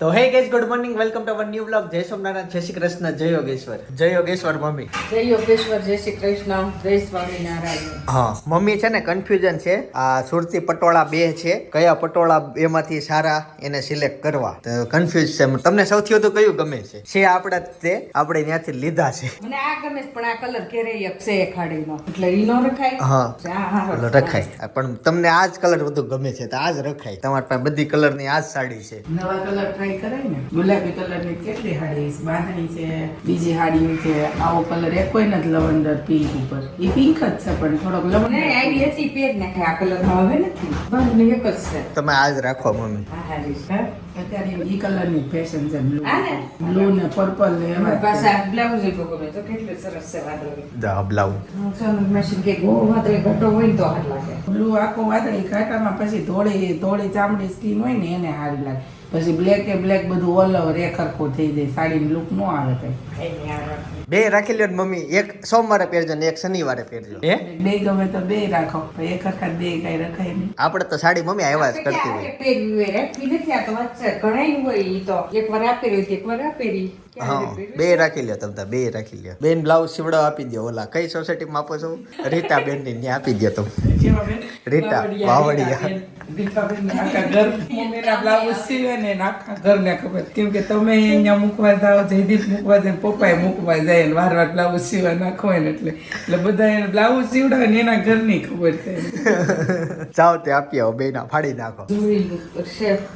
તો hey guys good morning welcome to our new blog જય સોમનાથ જય શ્રી કૃષ્ણ જય યોગેશ્વર. જય યોગેશ્વર મમ્મી. જય યોગેશ્વર જય શ્રી કૃષ્ણ જય સ્વામિનારાયણ હા મમ્મી છે ને કન્ફ્યુઝન છે. આ સુરતી પટોળા બે છે. કયા પટોળા એમાંથી સારા એને સિલેક્ટ કરવા. તો કન્ફ્યુઝ છે. તમને સૌથી વધુ કયું ગમે છે? છે આપણા તે. આપણે ત્યાંથી લીધા છે. મને આ ગમે પણ આ કલર કેરે છે ખાડીનો એટલે ઈનો રખાય? હા. રખાય. પણ તમને આ જ કલર વધુ ગમે છે તો આ જ રખાય. તમારી પાસે બધી કલરની આ જ સાડી છે. નવા કલર ટ્રાય કરાય ને ગુલાબી કલરની કેટલી હાડી છે? બાંધણી છે બીજી હાડીઓ છે આવો કલર એક કોઈ નથી લવંડર પિંક ઉપર. એ પિંક જ છે પણ થોડોક લવંડર આઈડી હતી પેર નાખે આ કલર હવે નથી. બાંધણી એક જ છે. તમે આજ રાખો મમ્મી. હા હારી છે. અત્યારે ઈ કલરની ફેશન છે બ્લુ ને? બ્લુ ને પર્પલ ને એમાં પાસે બ્લાઉઝ એ ગમે તો કેટલું સરસ છે વાદળી. બ્લાઉઝ સોનું મશીન કે ગો વાદળી ઘટો હોય તો હાર લાગે. બ્લુ આખો વાદળી ઘાટામાં પછી ધોળી ધોળી ચામડી સ્કીન હોય ને એને સારી લાગે. પછી બ્લેક એ બ્લેક બધું ઓલ ઓવર એક હરખું થઈ જાય સાડી લુક નો આવે કઈ. બે રાખી લ્યો મમ્મી એક સોમવારે પહેરજો ને એક શનિવારે પહેરજો. હે બે ગમે તો બે રાખો એક હરખા બે કઈ રખાય નહીં. આપણે તો સાડી મમ્મી આવ્યા જ કરતી હોય. પહેરવી હોય? રાખવી નથી આ તો વચ્ચે ઘણાય હોય ઈ તો. એક વાર આપેલી હોય એક વાર આપેલી. હા બે રાખી લ્યો તમે બે રાખી લ્યો. બેન બ્લાઉઝ સીવડો આપી દો ઓલા કઈ સોસાયટીમાં આપો છો? રીતા બેન ને આપી દો તમે. રીતા વાવડિયા. જાઓ તે આપી આવો બે ના ફાડી નાખો.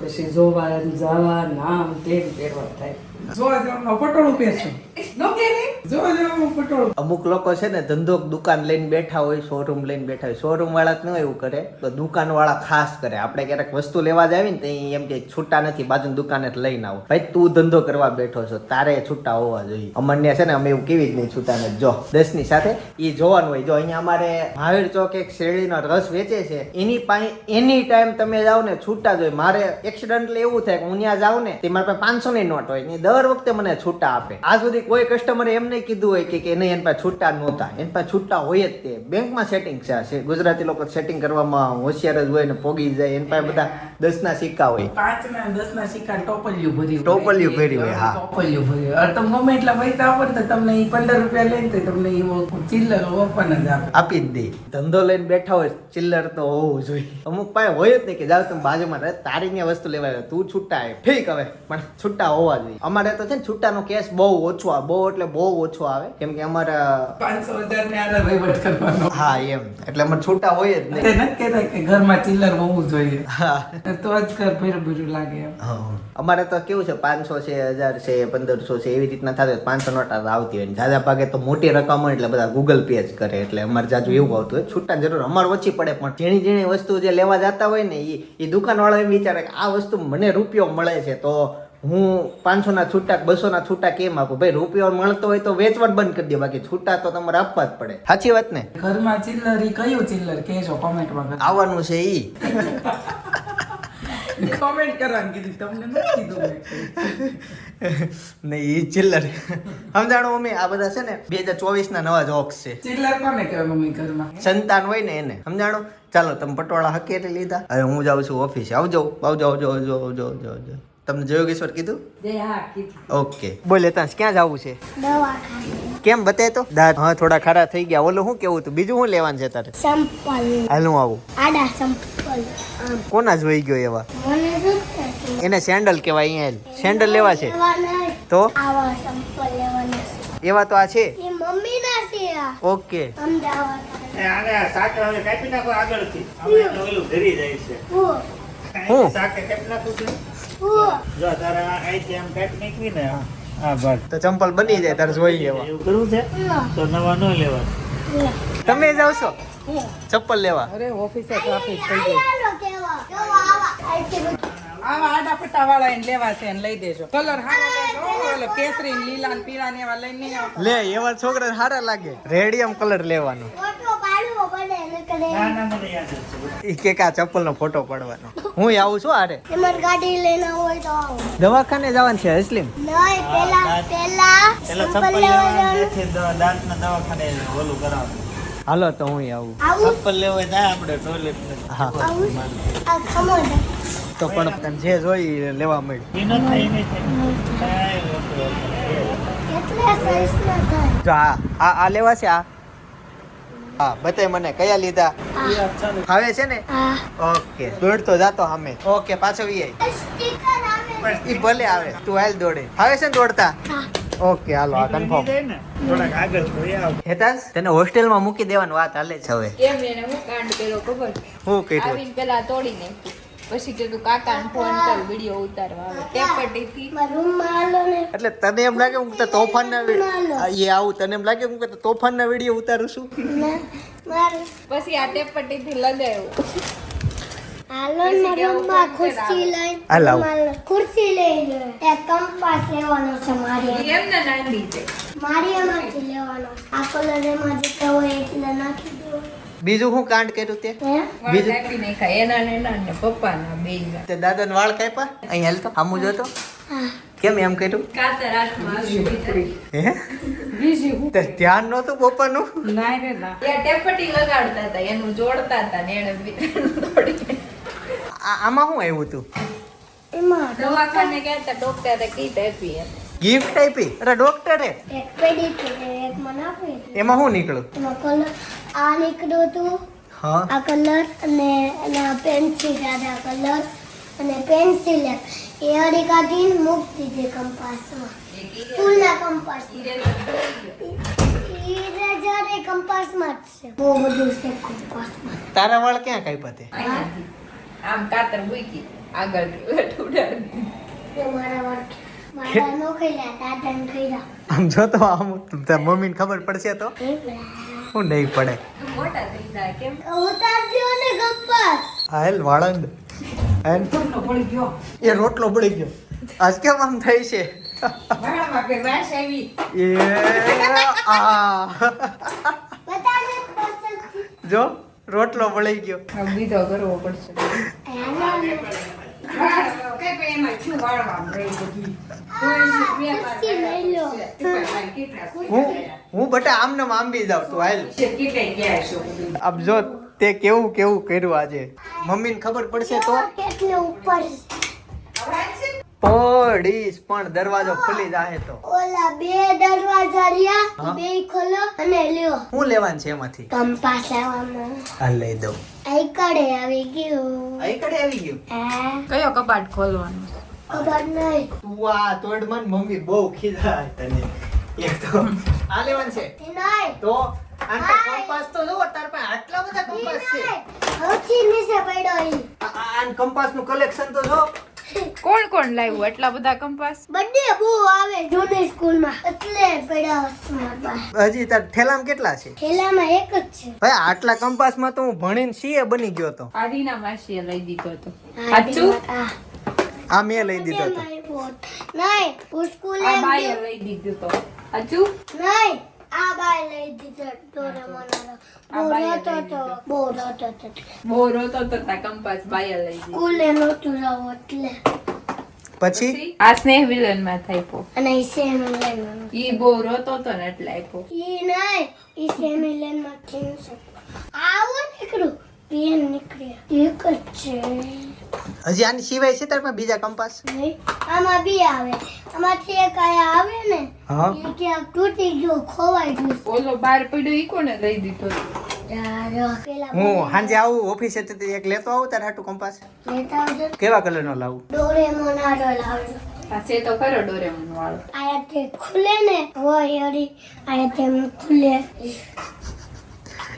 પછી જોવા જવા નામ તેમ પહેરવા થાય જોવા જવામાં પટોળું પહેરશો. નો પહેરે જોવા જવામાં પટોળું. અમુક લોકો છે ને ધંધો દુકાન લઈને બેઠા હોય શોરૂમ લઈને બેઠા હોય. શોરૂમ વાળા જ ન એવું કરે તો દુકાન વાળા ખાસ કરે. આપણે ક્યારેક વસ્તુ લેવા જાવી ને તો એમ કે છૂટા નથી બાજુ દુકાને જ લઈને આવો. ભાઈ તું ધંધો કરવા બેઠો છો તારે છૂટા હોવા જોઈએ. અમને છે ને અમે એવું કેવી જ નહીં છૂટા ને જો દસની સાથે એ જોવાનું હોય. જો અહીંયા અમારે મહાવીર ચોક એક શેરડીનો રસ વેચે છે. એની પાસે એની ટાઈમ તમે જાઓ ને છૂટા જોઈએ મારે એક્સિડન્ટલી એવું થાય કે હું ત્યાં જાઉં ને તે મારા પાસે પાંચસો ની નોટ હોય ને દર વખતે મને છૂટા આપે. આજ સુધી કોઈ કસ્ટમરે એમ નહીં કીધું હોય કે નહીં એની પાસે છૂટા નહોતા એની પાસે છૂટા હોય જ તે. બેંકમાં સેટિંગ છે ગુજરાતી લોકો સેટિંગ કરવામાં હોશિયાર જ હોય ને પોગી જાય. એની પાસે બધા દસ ના સિક્કા હોય. પાંચ ના દસ ના સિક્કા ટોપલિયું ભર્યું ટોપલિયું ભર્યું હોય, હા. ટોપલિયું અરે તમે ગમે એટલા પૈસા આપો ને તમને એ પંદર રૂપિયા લઈને તો તમને એ ચિલ્લર ઓપન જ આપે. આપી જ દે. ધંધો લઈને બેઠા હોય ચિલ્લર તો હોવું જોઈએ. અમુક પાસે હોય જ નહીં કે જાવ તમે બાજુમાં તારી ને વસ્તુ લેવા આવ્યો, તું છૂટા ઠીક હવે પણ છૂટા હોવા જોઈએ. અમારે તો છે ને છૂટાનો કેસ બહુ ઓછો બહુ એટલે બહુ ઓછો આવે. કેમ કે અમારે પાંચસો હજાર ને આરે વહીવટ કરવાનો. હા એમ. એટલે અમારે છૂટા હોય જ નહીં. નથી કહેતા કે ઘરમાં ચિલ્લર હોવું જોઈએ. હા. તો જ ઘર ભર્યું ભર્યું લાગે એમ. અમારે તો કેવું છે પાંચસો છે હજાર છે પંદરસો છે એવી રીતના થતું પાંચસો નોટ આવતી હોય. ને જાજા ભાગે તો મોટી રકમ હોય એટલે બધા ગૂગલ પે જ કરે. એટલે અમારે જાજુ એવું આવતું હોય. છૂટા જરૂર. અમારે ઓછી પડે પણ ઝીણી ઝીણી વસ્તુ જે લેવા જતા હોય ને એ દુકાન વાળા એમ વિચારે કે આ વસ્તુ મને રૂપિયો મળે છે તો હું પાંચસોના છૂટા બસોના છૂટા કેમ આપું? ભાઈ રૂપિયો મળતો હોય તો વેચવાનું બંધ કરી દે બાકી છૂટા તો તમારે આપવા જ પડે. સાચી વાત ને? ઘરમાં ચિલ્લર ઈ કયું ચિલ્લર કહેજો કોમેન્ટમાં આવવાનું છે ઈ. કોમેન્ટ કરવાનું કીધું તમને નથી કીધું નહીં ઈ ચિલ્લર. સમજાણો મમ્મી આ બધા છે ને બે હજાર ચોવીસ ના નવા જોક્સ છે. ચિલ્લર કોને કહેવાય મમ્મી ઘરમાં? સંતાન હોય ને એને. સમજાણો? ચાલો તમે પટોળા હકેલી લીધા. હવે હું જાઉં છું ઓફિસે. આવજો આવજો આવજો આવજો આવજો આવજો. તમને કીધું? જય હા કીધું. ઓકે. બોલે ત્યાં ક્યાં જવું છે? કેમ બતાય તો? દાંત હા થોડા ખારા થઈ ગયા. ઓલું શું કેવું તું? બીજું શું લેવાનું છે તારે? સંપલ. હાલ હું આવું. આડા સંપલ. આમ. કોના જોઈ ગયો એવા? એને સેન્ડલ કહેવાય અહીંયા સેન્ડલ લેવા છે. તો? આવા સંપલ લેવાના છે. એવા તો આ છે? એ મમ્મી ના છે આ. ઓકે. અમદાવાદ. આને આ હવે કાપી નાખો આગળથી. અમે ઓલું ઘરી જાય છે. હું? શાક કાપી નાખું છું. હું જો તારે આ આમ કાપી નાખવી ને આ ભાગ. તો ચંપલ બની જાય તારે જોઈ એવા. એવું કરવું છે? તો નવા ન લેવા. તમે જાવ છો? ચપ્પલ લેવા. અરે ઓફિસે ટ્રાફિક થઈ ગઈ. આવા આડા પટ્ટા વાળા એને લેવા છે લઈ દેજો. કલર હારો કેસરી લીલા પીળા ને એવા લઈને લે એવા છોકરા સારા લાગે. રેડિયમ કલર લેવાનો ફોટો પાડવો પડે નકર ના એ- ના મને યાદ જ છે ઈ કે આ ચપ્પલ નો ફોટો પાડવાનો. હું આવું છું આરે તમારે ગાડી લઈને હોય તો આવો. દવાખાને જવાનું છે અસલીમ? નહીં પેલા પેલા પેલા ચપ્પલ લેવા લેવા જવાનું. નથી દાંતના દવાખાને ઓલું કરાવવાનું. હાલો તો હું આવું. ચપ્પલ લેવા જાય આપણે ટોયલેટ હા. આ ખમણ તો પણ જે જોઈ લેવા મળ્યું. એ ન નહીં થાય. કાંઈ વાંધો નહીં. કેટલા સાઈઝ ના થાય? આ આ આ લેવા છે આ? હા બતાય મને કયા લીધા? હવે છે ને? ઓકે દોડતો જાતો સામે ઓકે પાછો ઈ આય. ઈ ભલે આવે. તું હાલ દોડે. આવે છે ને દોડતા? ઓકે હાલો આ કન્ફર્મ થોડાક આગળ આવ. હેતાસ તને હોસ્ટેલમાં મૂકી દેવાની વાત હાલે છે હવે. કેમ એને હું કાંડ કર્યો ખબર? હું કર્યું? પેલા તોડી નાખ્યું. પછી કીધું કાકાને ફોન કર વિડિયો ઉતારવા આવે. મારા રૂમમાં એટલે તને એમ લાગે હું તો તોફાનના વીડિયો એ આવું તને એમ લાગે હું તો તોફાનના વીડિયો ઉતારું છું? પછી આ લગાવ્યું. ને મારા રૂમમાં ખુરશી લઈ હાલ ખુરશી લઈ લે કંપાસ લેવાનો છે મારે. નાંદી છે મારી એમાંથી લેવાનો. આ કલર એમાં જેટલા હોય એટલે નાખી દો. બીજું શું કાંડ કર્યું તે? બીજું? એના ને એના ને પપ્પાના બેયના તે દાદાને વાળ કાપ્યા? અહીં હાલ તો આમું જોતો કેમ એમ કર્યું? કાતર હાથમાં હે? બીજી તે ધ્યાન નહોતું પપ્પાનું? ના રે ના. ત્યાં ટેપટી લગાડતા હતા એનું જોડતા હતા ને એને તોડી આ- આમાં શું આવ્યું તું? એમાં દવાખાને ગયા હતા ડોક્ટરે કીટ આપી એમ ગિફ્ટ આપી? અરે ડોક્ટરે એક પેડી એક મને આપી એમાં શું નીકળ્યું? એમાં કલર આ નીકળ્યું હતું. હા. આ કલર અને એના પેન્સિલ આ કલર અને પેન્સિલ એ હરી કાઢી મૂકી દીધી કંપાસમાં. સ્કૂલના કંપાસમાં. ઇરેઝર એ કંપાસમાં જ છે. બહુ બધું છે કંપાસમાં. તારા વાળ ક્યાં કાપ્યા તે? આમ કાતર મૂકી આગળ ઉડાડી. મારા વર્ક આમ જો તો આમ તાર મમ્મીને ખબર પડશે તો? હું નહીં પડે. હાલ વાળંદ. હાલ. એ રોટલો બળી ગયો. આજ કેમ આમ થઈ છે? વાળામાં કે વાસ આવી એ આ. જો રોટલો બળી ગયો. હવે બીજો કરવો પડશે હું હું બટા આમને આંબી જાઉં તું હાલ. કેટલાય ગયા છો બધું આપ જો તે કેવું કેવું કર્યું આજે. મમ્મીને ખબર પડશે તો? પડીશ પણ દરવાજો ખુલી જાય તો. ઓલા બે દરવાજા રહ્યા બે ખોલો અને લ્યો. હું લેવાનું છે એમાંથી? કંપાસ આવવાનો હાલ લઈ દઉં. આઈ કડે આવી ગયું. અહીં કડે આવી ગયું? કયો કબાટ ખોલવાનો ખબર નહીં. તું આ તોડ મન મમ્મી બહુ ખીજાય તને. એક તો આ લેવાનું છે. નહીં. તો આને કંપાસ તો જો તાર પાસે આટલા બધા કંપાસ છે. સૌથી નીચે પડ્યો ઈ. આન કંપાસનું કલેક્શન તો જો. કોણ કોણ લાવ્યું આટલા બધા કંપાસ બર્થડે બહુ આવે જૂની સ્કૂલમાં. એટલે પડ્યા હજી તાર થેલામાં કેટલા છે? થેલામાં એક જ છે. ભાઈ આટલા કંપાસમાં તો હું ભણીને સીએ બની ગયો તો. આદિના માસીએ લઈ દીધો હતો. સાચું? હા. આ મેં લઈ દીધો હતો. નહીં હું સ્કૂલે આ એમ લઈ દીધો તો. સાચું નહીં આ બાય લઈ દીધો બહુ બાએ તો લઈ હતો બહુ રોતો હતો. બહુ રોતો તો. તા કંપાસ બાય લઈ દીધો. સ્કૂલે નહોતું જાવ એટલે. પછી? આ સ્નેહ વિલનમાં થાયપો અને ઈ સેમી લેનમાં ઈ બહુ રોતો તો ને એટલે આપ્યો ઈ નહીં ઈ સેમ વિલનમાં થઈને છે. આવો નીકળું પેન નીકળ્યા એક જ છે. હજી આની સિવાય છે તારમાં બીજા કંપાસ? નહીં આમાં બી આવે. આમાંથી એક આયા આવે ને હા. એ ક્યાંક તૂટી ગયો ખોવાઈ ગયો ઓલો બાર પડ્યો ઈ કોને લઈ દીધો? હું સાંજે આવું ઓફિસે એક લેતો આવું તારે હાટું કંપાસ. લેતા આવજો. કેવા કલર નો લાવું? ડોરેમોન આડો લાવજો. તો કરો ડોરેમોન વાળો. આયાથી ખુલે ને હોય અડી આયાથી ખુલે.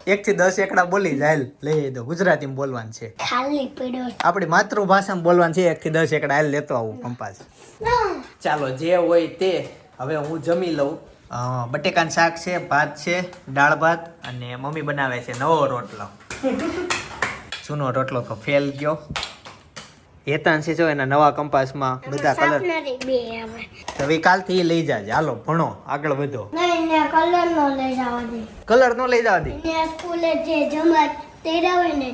એક થી દસ એકડા બોલી જાય. લઈ દો. ગુજરાતીમાં બોલવાનું છે. ખાલી પડ્યો આપણી માતૃભાષામાં બોલવાનું છે એક થી દસ એકડા. હાલ લેતો આવું કંપાસ. ચાલો જે હોય તે હવે હું જમી લઉં. બટેકાનું શાક છે ભાત છે દાળ ભાત અને મમ્મી બનાવે છે નવો રોટલો. જૂનો રોટલો તો ફેલ ગયો. હેતાંશી જો એના નવા કંપાસમાં બધા કલર હવે કાલથી લઈ જાજે. હાલો ભણો આગળ વધો. નહીં ને કલર નો લઈ જવા દે. કલર નો લઈ જવા દે? ને સ્કૂલે જે જમા તેરા હોય ને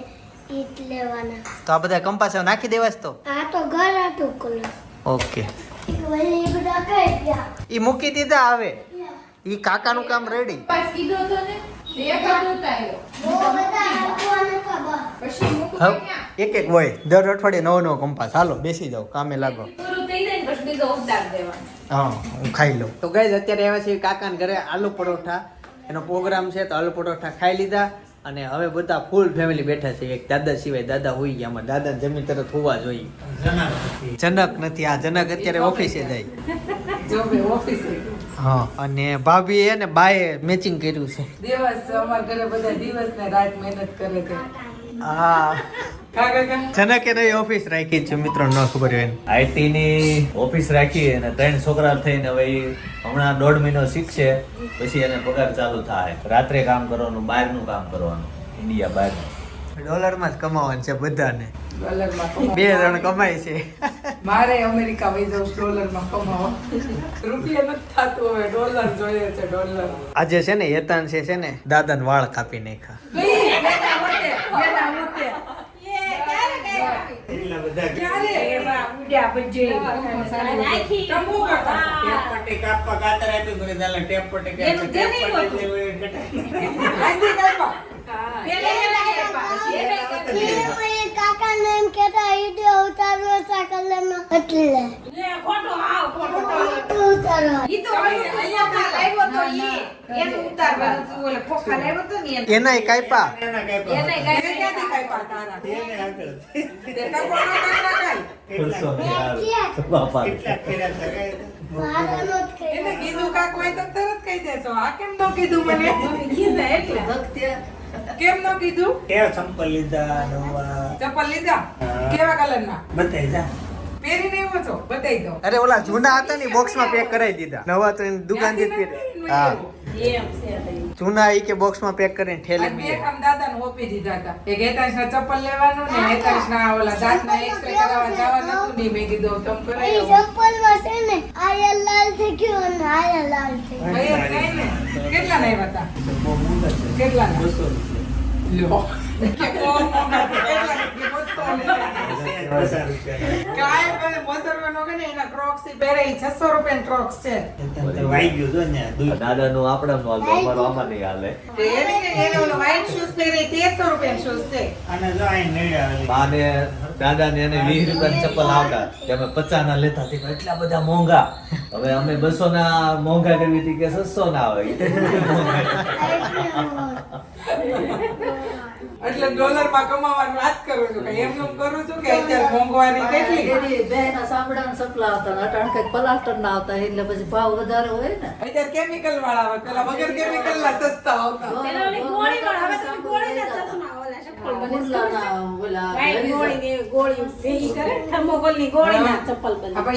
ઈટ લેવાના. તો આ બધા કંપાસ નાખી દેવાસ તો? આ તો ઘર હતું કલર ઓકે. વળી બધા કઈ ગયા. ઈ મૂકી દીધા આવે ઈ કાકાનું કામ રેડી પાસ કીધો તો ને? એક એક એક હોય. દર અઠવાડિયે નવો નવો કંપાસ. હાલો બેસી જાઓ કામે લાગો. હા હું ખાઈ લઉં. તો ગઈ અત્યારે આવ્યા છીએ કાકાને ઘરે આલુ પરોઠા. એનો પ્રોગ્રામ છે તો આલુ પરોઠા ખાઈ લીધા. અને હવે બધા ફૂલ ફેમિલી બેઠા છે. એક દાદા સિવાય દાદા હોઈ ગયા. અમારે દાદા જમીન તરત હોવા જોઈએ. જનક નથી. આ જનક અત્યારે ઓફિસે જાય. ઓફિસે હા. અને ભાભી એ ને બાએ મેચિંગ કર્યું છે. દિવસ અમાર ઘરે બધા દિવસ ને રાત મહેનત કરે છે. હા. જનકે નવી ઓફિસ રાખી છે મિત્રો ન ખબર હોય આઈટી ની ઓફિસ રાખી અને ત્રણ છોકરા થઈને હવે હમણાં દોઢ મહિનો શીખશે પછી એને પગાર ચાલુ થાય. રાત્રે કામ કરવાનું બહારનું કામ કરવાનું ઇન્ડિયા બહારનું. ડોલરમાં જ કમાવાનું છે બધાને. ડોલરમાં બે જણ કમાય છે મારે અમેરિકા વહી જવું ડોલરમાં કમાવો રૂપિયા નથી થતું હવે ડોલર જોઈએ છે ડોલર આજે છે ને હેતાન છે છે ને દાદાને વાળ કાપી નાખ્યા પટ્ટી કાપવા કે કાકાને એમ કહેતા વીડિયો ઉતારવો છે કલરનો એટલે લે, ખોટો આવ, ખોટો તો ઉતારો ઈ તો અહીંયા કા લાવ્યો તો ઈ. એનું ઉતારવાનું. ઓલે ખોખા લાવ્યો તો ને એનું. એનાય કાપ્યા એના કાપ્યા. એને એને કાંઈ ક્યાંથી કાપ્યા તારા? એને આગળ. તે ટકોરો કાઢના કાંઈ. કેટલા કેટલા ફેરા હતા? એને કીધું કાક હોય તો તરત કહી દેજો આ કેમ ન કીધું મને ખીજા એટલે. કેમ ન કીધું? કે ચંપલ લીધા ચંપલ લીધા? કેવા કલરના? બતાઈ જા. અરે ઓલા જૂના હતા ને બોક્સમાં પેક કરાવી દીધા. જૂના ઈ બોક્સમાં પેક કરીને ઠેલે દીધા હતા. ચપ્પલ લેવાનું ને ગેતાશના ઓલા દાંતના એક્સરે લાલ થઈ કેટલા નહીં કેટલા દાદા નું આપડા નું અમારો આમાં નહીં હાલે. દાદા ને એને વીસ રૂપિયા ચપ્પલ આવતા. કે અમે પચાસ ના લેતા એટલા બધા મોંઘા. હવે અમે બસો ના મોંઘા કરવી હતી કે સસ્સો ના હોય એટલે ડોલરમાં કમાવાની વાત કરું છું કે એમ એમ કરું છું કે અત્યારે મોંઘવારી કેટલી? એની બેના સાંભળાના સપલા આવતા ને અટાણ કઈ પલાસ્ટર ના આવતા એટલે પછી ભાવ વધારે હોય ને. અત્યારે કેમિકલ વાળા આવે પેલા વગર કેમિકલ ના સસ્તા આવતા. પેલા ગોળી વાળા, હવે તમે ગોળી ના થર્મોકોલની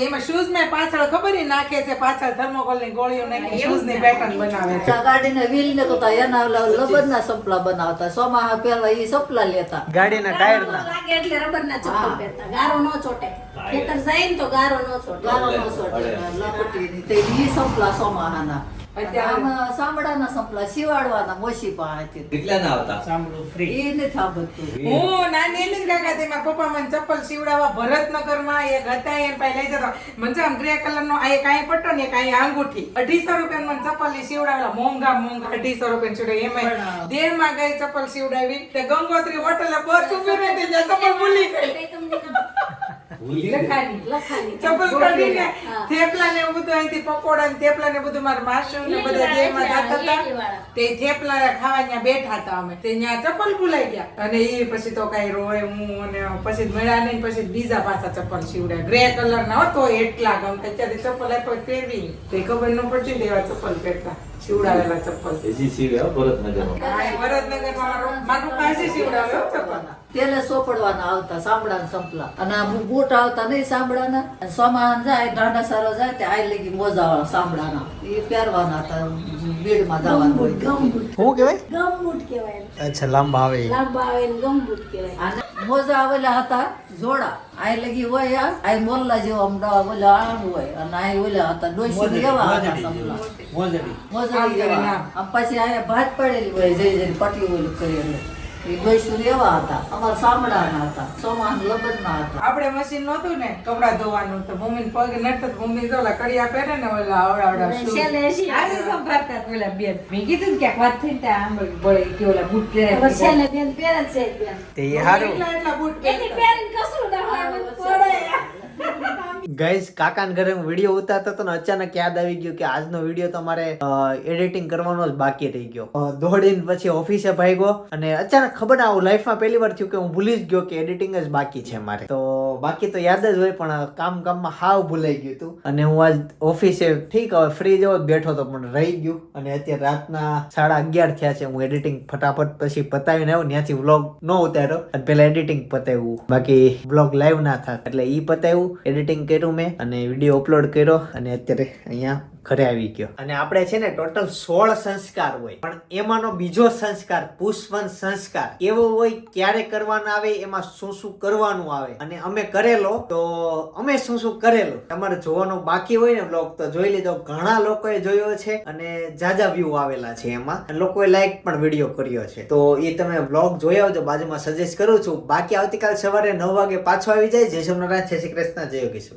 એમાં શૂઝ મેં પાછળ ખબર ઈ નાખે છે પાછળ થર્મોકોલની ગોળીઓ નાખી શૂઝની પેટર્ન બનાવે છે. ગાડીના વ્હીલ ને તો એના ઓલા લબરના સપલા બનાવતા સોમાં પહેરવા એ સપલા લેતા. ગાડીના ટાયર ના ન લાગે એટલે રબરના ચપ્પલ પહેરતા. ગારો નો ચોટે. ખેતર જાય ને તો ગારો નો ચોટે. ગારો નો સોટે લપટીની તે ઈ સપલા સોમાહાના સાંભળાના સપલા સિવાડવાના મોસી પાસેથી કેટલા ના આવતા સાંભળું free. એ નથી આ બધું હું નાની હતી ને કાકા તે મારા પપ્પા મને ચપ્પલ સીવડાવવા ભરતનગરમાં એક હતા એને પાસે લઈ જતો મને છે આમ ગ્રે કલરનો આ એક અહીં પટ્ટો ને એક અહીં અંગૂઠી અઢીસો રૂપિયા મને ચપ્પલની સીવડાવેલા મોંઘા મોંઘા અઢીસો રૂપિયા સીવડાવી એમાં દેરમાં ગઈ ચપ્પલ સીવડાવી તે ગંગોત્રી હોટલે બસ ઊભી રહી હતી ત્યાં ચપ્પલ ભૂલી ગઈ લખાની. ચપ્પલ કાઢીને થેપલા ને બધું અહીંથી પકોડા ને થેપલા ને બધું મારા માસુ ને બધા દેહમાં જતા હતા. તે થેપલા ખાવા ત્યાં બેઠા હતા અમે. તે ત્યાં ચપ્પલ ભૂલાઈ ગયા. અને એ પછી તો કઈ રોય હું અને પછી મળ્યા નહીં પછી બીજા પાછા ચપ્પલ સીવડ્યા ગ્રે કલર ના હતો એટલા ગમ અત્યારે ચપ્પલ આપ્યો પહેરવી તે ખબર ન પડતી ને એવા ચપ્પલ પહેરતા. સીવડાવેલા ચપ્પલ. હજી સીવે હો, ભરતનગરમાં વડોદરામાં મારો પાસે સીવડાવે ચપ્પલ. તેલે સોપડવાના આવતા સાંભળાના સંપલા. અને આ બૂટ આવતા નહીં સાંભળાના. અને સોમાન જાય ઢાંડા સારો જાય તે આઈ લેગી મોજા વાળા સાંભળાના. એ પહેરવાના હતા બેડમાં જવાનું હોય ગમબૂટ. શું કહેવાય? ગમબૂટ કહેવાય અચ્છા લાંબા આવે લાંબા આવે ગમબૂટ કહેવાય. મોજા આવેલા હતા જોડા. આઈ લગી હોય આ મોલ્લા જેવા આમ ડા ઓલા આણ હોય અને આઈ ઓલા હતા ડોસી એવા હતા મોજડી મોજડી. પછી આયા ભાત પડેલી હોય જઈ જઈને પટી ઓલું કરેલું આપણે મશીન નહોતું ને કપડા ધોવાનું તો મમ્મી પગ નડત મમ્મી જો ઓલા કડિયા પહેરે ને ઓલા આવડાવડા ઓલા બેન. મેં કીધું ને ક્યાંક વાત થઈ ને ત્યાં આંબળી બળી કે ઓલા બૂટ પહેરે છેલ્લે બેન પહેરે છે તે હારું. એટલા એટલા બૂટ એની પહેરતા. પહેરીને કસરું પડે. ગાઈઝ કાકાના ઘરે હું વીડિયો ઉતારતો હતો ને અચાનક યાદ આવી ગયું કે આજનો વીડિયો તો મારે એડિટિંગ કરવાનો જ બાકી રહી ગયો. દોડીને પછી ઓફિસે ભાગ્યો અને અચાનક ખબર ના, આવું લાઈફમાં પહેલી વાર થયું કે હું ભૂલી જ ગયો કે એડિટિંગ જ બાકી છે મારે. તો બાકી તો યાદ જ હોય, પણ કામ કામમાં હાવ ભૂલાઈ ગયું હતું અને હું આજ ઓફિસે ઠીક, હવે ફ્રી જેવો બેઠો હતો, પણ રહી ગયું. અને અત્યારે રાતના સાડા અગિયાર થયા છે, હું એડિટિંગ ફટાફટ પછી પતાવીને આવ્યો ત્યાંથી વ્લોગ ન ઉતાર્યો. અને પેલા એડિટિંગ પતાવ્યું. બાકી વ્લોગ લાઈવ ના થાય એટલે એ પતાવ્યું. એડિટિંગ કર્યું મેં અને વીડિયો અપલોડ કર્યો અને અત્યારે અહીંયા ઘરે આવી ગયો. અને આપણે છે ને ટોટલ સોળ સંસ્કાર હોય. પણ એમાંનો બીજો સંસ્કાર પુષ્પન સંસ્કાર, એવો હોય ક્યારે કરવાનો આવે, એમાં શું શું કરવાનું આવે? અને અમે કરેલો, તો અમે શું શું કરેલું? તમારે જોવાનો બાકી હોય ને બ્લોગ તો જોઈ લીધો. ઘણા લોકોએ જોયો છે અને જાજા વ્યૂ આવેલા છે એમાં. લોકોએ લાઈક પણ વીડિયો કર્યો છે. તો એ તમે બ્લોગ જોઈ આવજો. બાજુમાં સજેસ્ટ કરું છું. બાકી આવતીકાલ સવારે નવ વાગે પાછો આવી જાય. જય સોમનાથ જય શ્રી કૃષ્ણ. જય યોગેશ્વર